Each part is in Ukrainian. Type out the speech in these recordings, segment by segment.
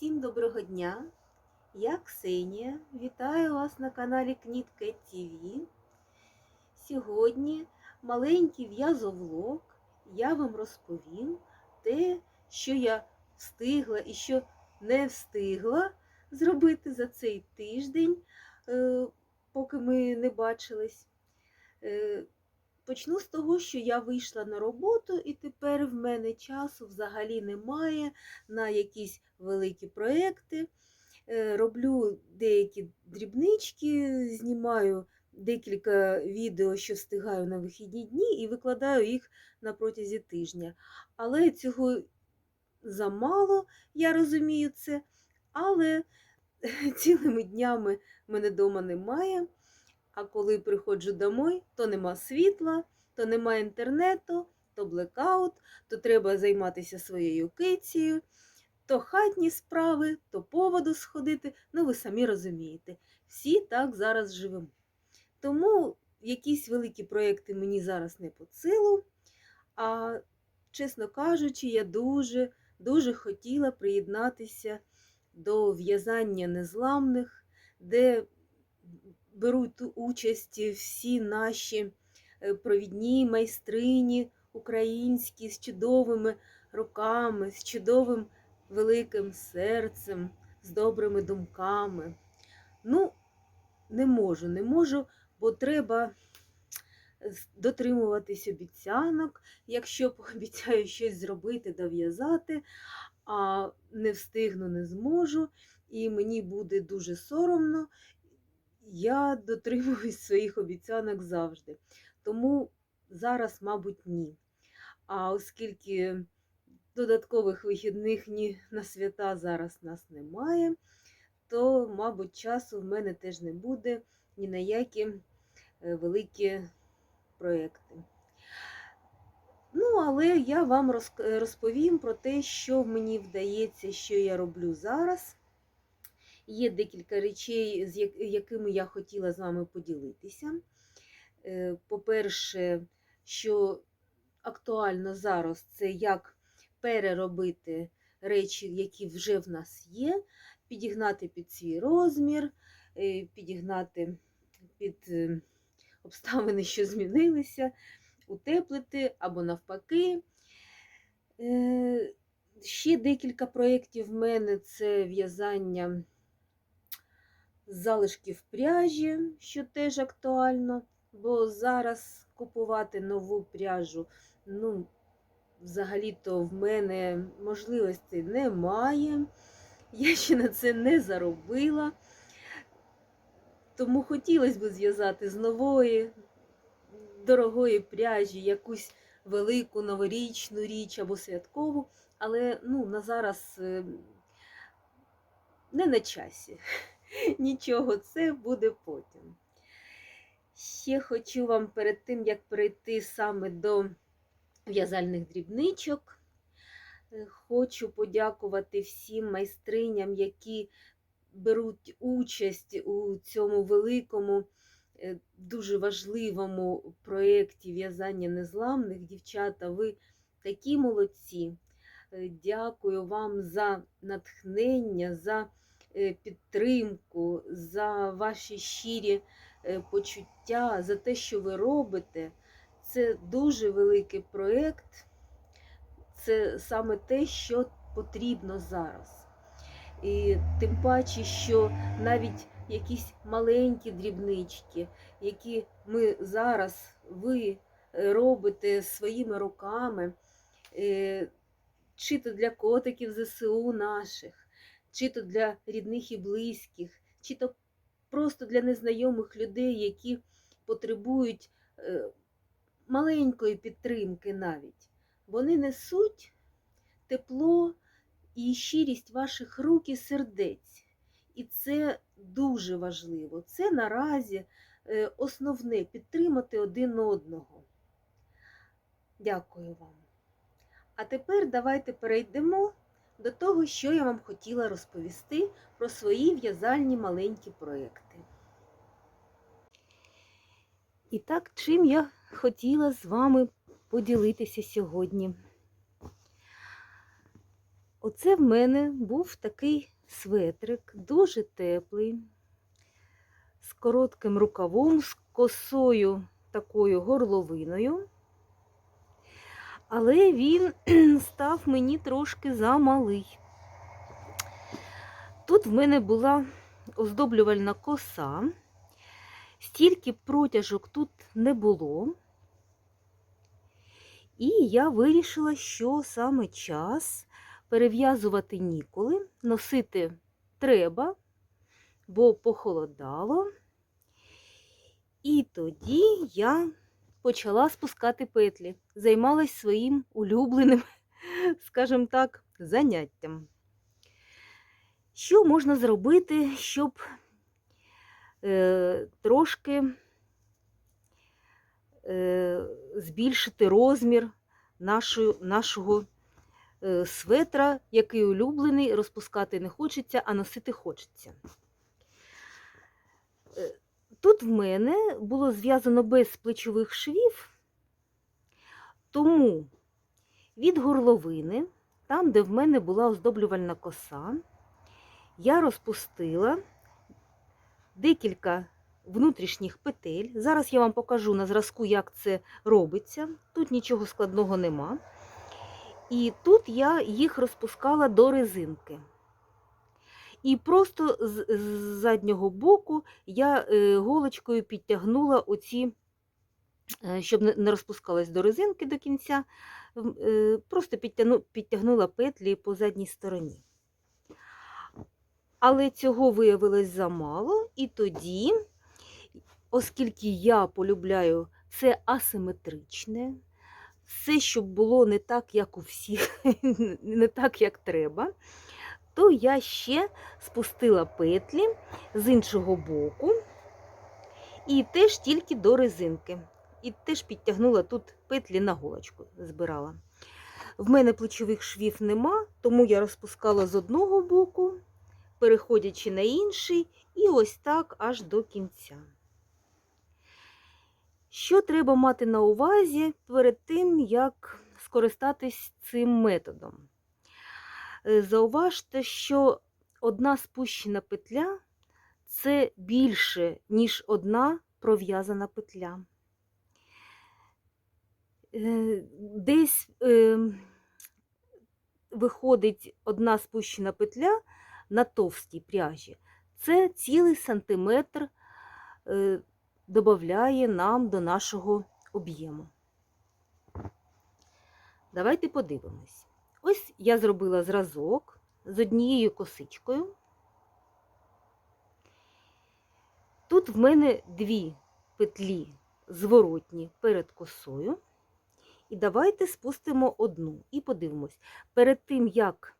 Всім доброго дня! Я Ксенія. Вітаю вас на каналі Кнітка ТВ. Сьогодні маленький в'язовлог. Я вам розповім те, що я встигла і що не встигла зробити за цей тиждень, е, поки ми не бачились. Почну з того, що я вийшла на роботу, і тепер в мене часу взагалі немає на якісь великі проекти. Е, Роблю деякі дрібнички, знімаю декілька відео, що встигаю на вихідні дні, і викладаю їх на протязі тижня. Але цього замало, я розумію це. Але цілими днями мене вдома немає. А коли приходжу домой, то нема світла, то нема інтернету, то блекаут, то треба займатися своєю кицею, то хатні справи, то поводу сходити. Ну, ви самі розумієте, всі так зараз живемо. Тому якісь великі проекти мені зараз не по силу. А, чесно кажучи, я дуже, дуже хотіла приєднатися до в'язання незламних, де беруть участь всі наші е, провідні майстрині українські з чудовими руками, з чудовим великим серцем, з добрими думками. Ну, не можу, не можу, бо треба дотримуватись обіцянок, якщо пообіцяю щось зробити, дов'язати, а не встигну, не зможу, і мені буде дуже соромно я дотримуюсь своїх обіцянок завжди. Тому зараз, мабуть, ні. А оскільки додаткових вихідних ні на свята зараз нас немає, то, мабуть, часу в мене теж не буде ні на які е, великі проекти. Ну, але я вам розповім про те, що мені вдається, що я роблю зараз. Є декілька речей, з якими я хотіла з вами поділитися. Е, по-перше, що актуально зараз, це як переробити речі, які вже в нас є, підігнати під свій розмір, е, підігнати під е, обставини, що змінилися, утеплити або навпаки. Ще декілька проєктів в мене це в'язання залишків пряжі, що теж актуально, бо зараз купувати нову пряжу, ну, взагалі-то в мене можливості немає. Я ще на це не заробила. Тому хотілося б зв'язати з нової, дорогої пряжі якусь велику новорічну річ або святкову, але ну, на зараз е, не на часі. Нічого, це буде потім. Ще хочу вам перед тим, як перейти саме до в'язальних дрібничок, е, хочу подякувати всім майстриням, які беруть участь у цьому великому, е, дуже важливому проєкті в'язання незламних. Дівчата, ви такі молодці. Е, дякую вам за натхнення. за підтримку, за ваші щирі е, почуття, за те, що ви робите. Це дуже великий проєкт, це саме те, що потрібно зараз. І тим паче, що навіть якісь маленькі дрібнички, які ми зараз ви е, робите своїми руками, чи то для котиків ЗСУ наших, чи то для рідних і близьких, чи то просто для незнайомих людей, які потребують е, маленької підтримки навіть. Вони несуть тепло і щирість ваших рук і сердець. І це дуже важливо. Це наразі е, основне підтримати один одного. Дякую вам. А тепер давайте перейдемо до того, що я вам хотіла розповісти про свої в'язальні маленькі проекти. І так, чим я хотіла з вами поділитися сьогодні. Оце в мене був такий светрик, дуже теплий, з коротким рукавом, з косою такою горловиною. Але він став мені трошки замалий. Тут в мене була оздоблювальна коса, стільки протяжок тут не було. І я вирішила, що саме час перев'язувати ніколи, носити треба, бо похолодало. І тоді я почала спускати петлі, займалась своїм улюбленим, скажімо так, заняттям. Що можна зробити, щоб е, трошки е, збільшити розмір нашої, нашого е, светра, який улюблений, розпускати не хочеться, а носити хочеться. Тут в мене було зв'язано без плечових швів, тому від горловини, там, де в мене була оздоблювальна коса, я розпустила декілька внутрішніх петель. Зараз я вам покажу на зразку, як це робиться. Тут нічого складного нема. І тут я їх розпускала до резинки. І просто з, з заднього боку я е, голочкою підтягнула оці, е, щоб не, розпускалась до резинки до кінця, е, просто підтягну, підтягнула петлі по задній стороні. Але цього виявилось замало, і тоді, оскільки я полюбляю це асиметричне, все, щоб було не так, як у всіх, не так, як треба, то я ще спустила петлі з іншого боку і теж тільки до резинки. І теж підтягнула тут петлі на голочку, збирала. В мене плечових швів нема, тому я розпускала з одного боку, переходячи на інший, і ось так аж до кінця. Що треба мати на увазі перед тим, як скористатись цим методом? Е, Зауважте, що одна спущена петля це більше, ніж одна пров'язана петля. Е, Десь е, виходить одна спущена петля на товстій пряжі. Це цілий сантиметр е, додає нам до нашого об'єму. Давайте подивимось. Ось я зробила зразок з однією косичкою. Тут в мене дві петлі зворотні перед косою. І давайте спустимо одну і подивимось. Перед тим, як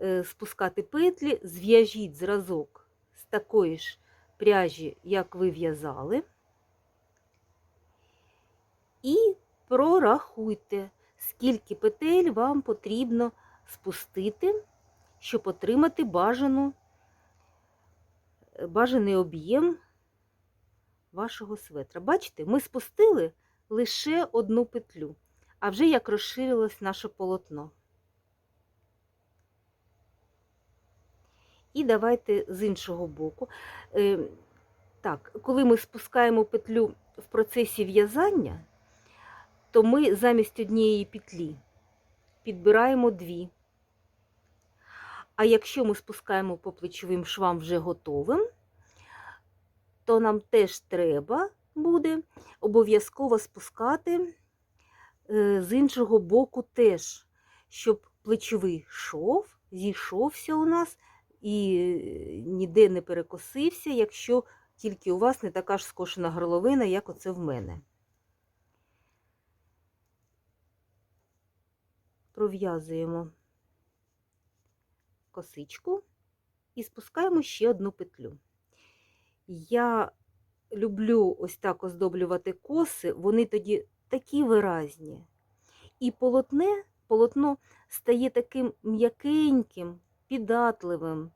е, спускати петлі, зв'яжіть зразок з такої ж пряжі, як ви в'язали, і прорахуйте, скільки петель вам потрібно спустити, щоб отримати бажану, бажаний об'єм вашого светра. Бачите, ми спустили лише одну петлю, а вже як розширилось наше полотно. І давайте з іншого боку. Е, Так, коли ми спускаємо петлю в процесі в'язання, то ми замість однієї петлі підбираємо дві. А якщо ми спускаємо по плечовим швам вже готовим, то нам теж треба буде обов'язково спускати е, з іншого боку теж, щоб плечовий шов зійшовся у нас і ніде не перекосився, якщо тільки у вас не така ж скошена горловина, як оце в мене. Пров'язуємо косичку і спускаємо ще одну петлю. Я люблю ось так оздоблювати коси, вони тоді такі виразні. І полотне, полотно стає таким м'якеньким, піддатливим,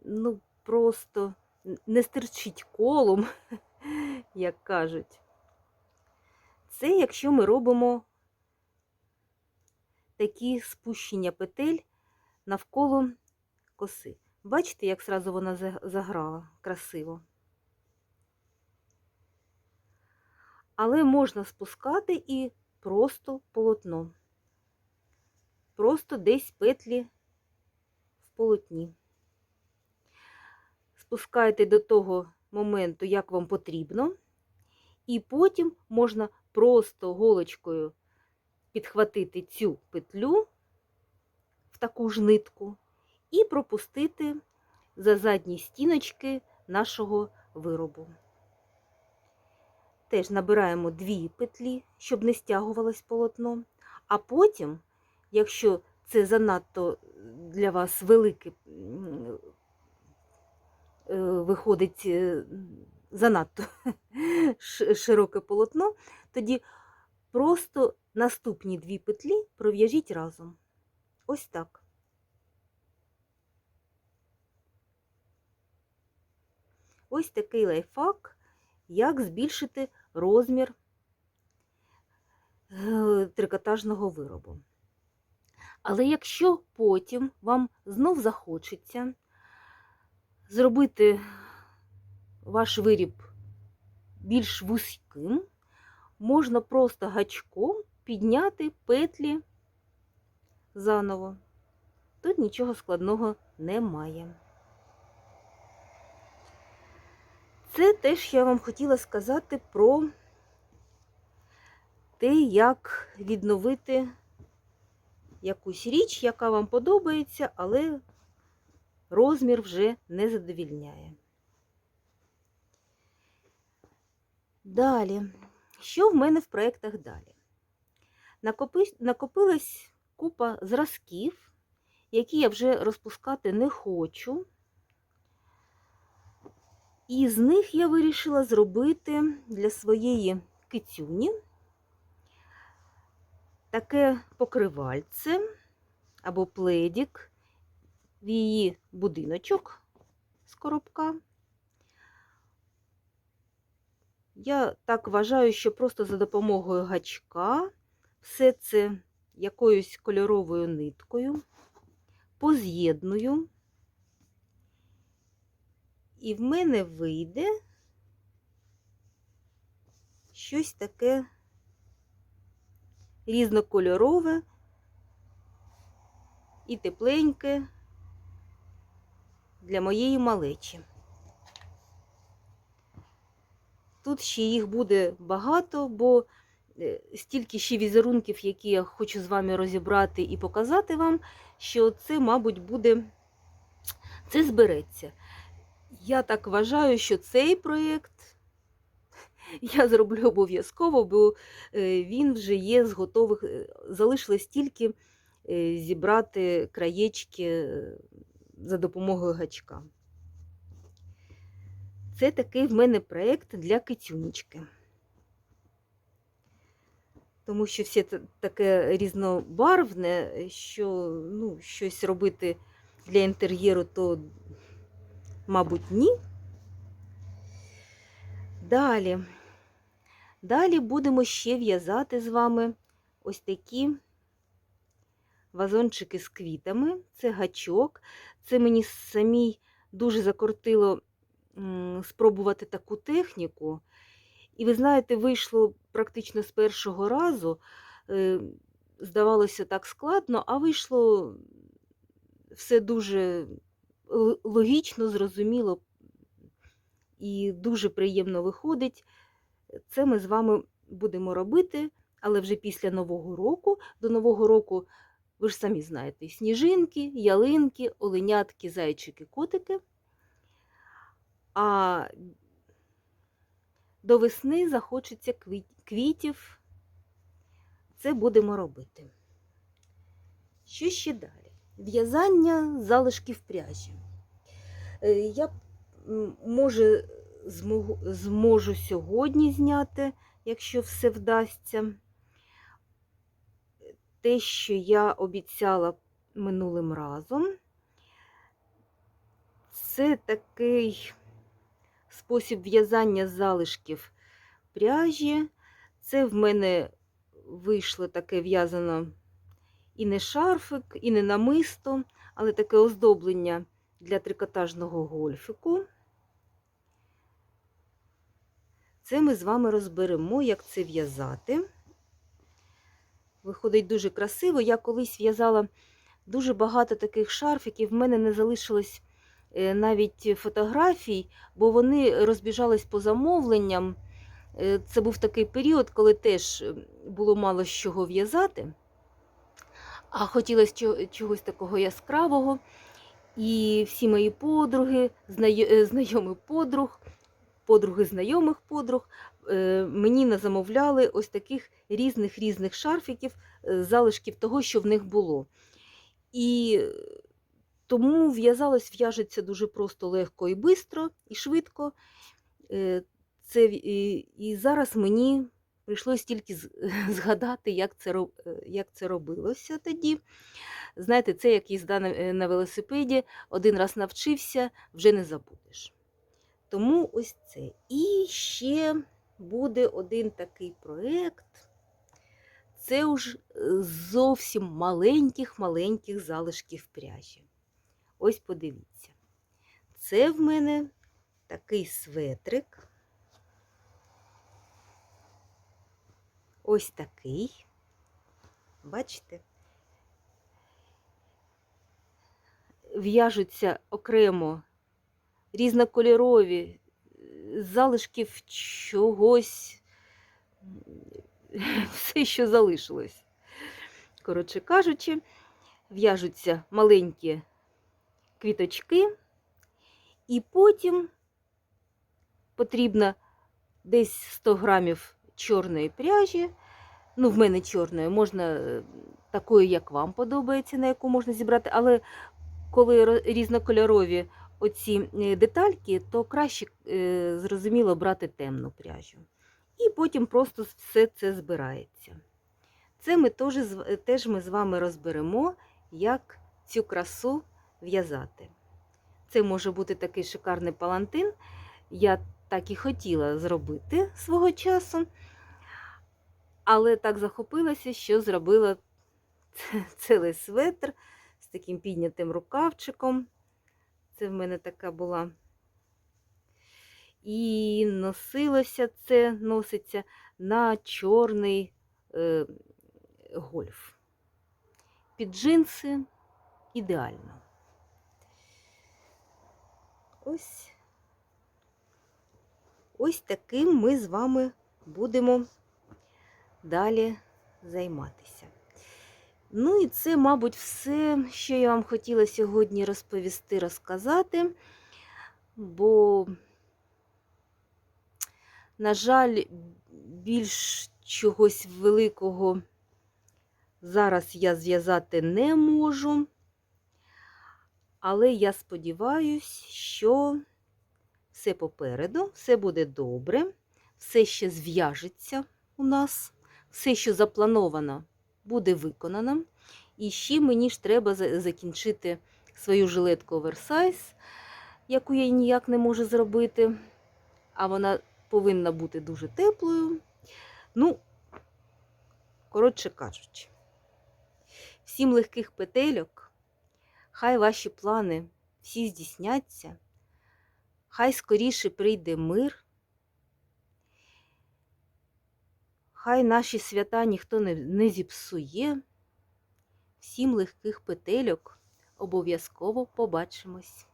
ну просто не стирчить колом, як кажуть. Це якщо ми робимо такі спущення петель навколо коси. Бачите, як сразу вона заграла красиво. Але можна спускати і просто полотно. Просто десь петлі в полотні. Спускайте до того моменту, як вам потрібно, і потім можна просто голочкою підхватити цю петлю в таку ж нитку і пропустити за задні стіночки нашого виробу. Теж набираємо дві петлі, щоб не стягувалось полотно, а потім, якщо це занадто для вас велике е, виходить е, занадто широке полотно, тоді просто наступні дві петлі пров'яжіть разом. Ось так. Ось такий лайфхак, як збільшити розмір е, трикотажного виробу. Але якщо потім вам знов захочеться зробити ваш виріб більш вузьким, можна просто гачком підняти петлі заново. Тут нічого складного немає. Це теж я вам хотіла сказати про те, як відновити якусь річ, яка вам подобається, але розмір вже не задовільняє. Далі, що в мене в проєктах далі? Накопилась купа зразків, які я вже розпускати не хочу. І з них я вирішила зробити для своєї кицюні таке покривальце або пледік в її будиночок з коробка. Я так вважаю, що просто за допомогою гачка все це якоюсь кольоровою ниткою поз'єдную, і в мене вийде щось таке різнокольорове і тепленьке для моєї малечі. Тут ще їх буде багато, бо е, стільки ще візерунків, які я хочу з вами розібрати і показати вам, що це, мабуть, буде, це збереться. Я так вважаю, що цей проєкт я зроблю обов'язково, бо е, він вже є з готових, е, залишилось тільки зібрати краєчки за допомогою гачка. Це такий в мене проєкт для китюнечки. Тому що все таке різнобарвне, що ну, щось робити для інтер'єру, то, мабуть, ні. Далі. Далі будемо ще в'язати з вами ось такі вазончики з квітами. Це гачок. Це мені самій дуже закортило спробувати таку техніку. І ви знаєте, вийшло практично з першого разу. Е, Здавалося так складно, а вийшло все дуже логічно, зрозуміло і дуже приємно виходить. Це ми з вами будемо робити, але вже після Нового року. До Нового року, ви ж самі знаєте, сніжинки, ялинки, оленятки, зайчики, котики. А до весни захочеться квіт- квітів. Це будемо робити. Що ще далі? В'язання залишків пряжі. Е, Я може змогу, зможу сьогодні зняти, якщо все вдасться. Те, що я обіцяла минулим разом, це такий спосіб в'язання залишків пряжі. Це в мене вийшло таке в'язано і не шарфик, і не намисто, але таке оздоблення для трикотажного гольфику. Це ми з вами розберемо, як це в'язати. Виходить дуже красиво. Я колись в'язала дуже багато таких шарфіків. В мене не залишилось навіть фотографій, бо вони розбіжались по замовленням. Е, Це був такий період, коли теж е, було мало з чого в'язати, а хотілося чогось такого яскравого. І всі мої подруги, знайо- е, знайомі подруг, подруги знайомих подруг е, мені назамовляли ось таких різних різних шарфіків, е, залишків того, що в них було. І е, тому в'язалось в'яжеться дуже просто, легко і швидко, і швидко. Е, Це, і, і зараз мені прийшлось тільки згадати, як це, е, як це робилося тоді. Знаєте, це як їзда на, е, на велосипеді, один раз навчився, вже не забудеш. Тому ось це. І ще буде один такий проєкт. Це уж зовсім маленьких-маленьких залишків пряжі. Ось подивіться. Це в мене такий светрик. Ось такий. Бачите? В'яжуться окремо різнокольорові е, з залишків чогось, все, що залишилось. Коротше кажучи, в'яжуться маленькі квіточки, і потім потрібно десь 100 грамів чорної пряжі. Ну, в мене чорної, можна е, такою, як вам подобається, на яку можна зібрати, але коли різнокольорові оці е, детальки, то краще, е, зрозуміло, брати темну пряжу. І потім просто все це збирається. Це ми теж, теж ми з вами розберемо, як цю красу в'язати. Це може бути такий шикарний палантин. Я так і хотіла зробити свого часу, але так захопилася, що зробила цілий светр з таким піднятим рукавчиком. Це в мене така була. І носилося це, носиться на чорний е, гольф. Під джинси ідеально. Ось, ось таким ми з вами будемо далі займатися. Ну і це, мабуть, все, що я вам хотіла сьогодні розповісти, розказати, бо, на жаль, більш чогось великого зараз я зв'язати не можу. Але я сподіваюся, що все попереду, все буде добре, все ще зв'яжеться у нас, все, що заплановано, буде виконано. І ще мені ж треба закінчити свою жилетку оверсайз, яку я ніяк не можу зробити. А вона повинна бути дуже теплою. Ну, коротше кажучи, всім легких петельок. Хай ваші плани всі здійсняться, хай скоріше прийде мир, хай наші свята ніхто не, не зіпсує. Всім легких петельок обов'язково побачимось.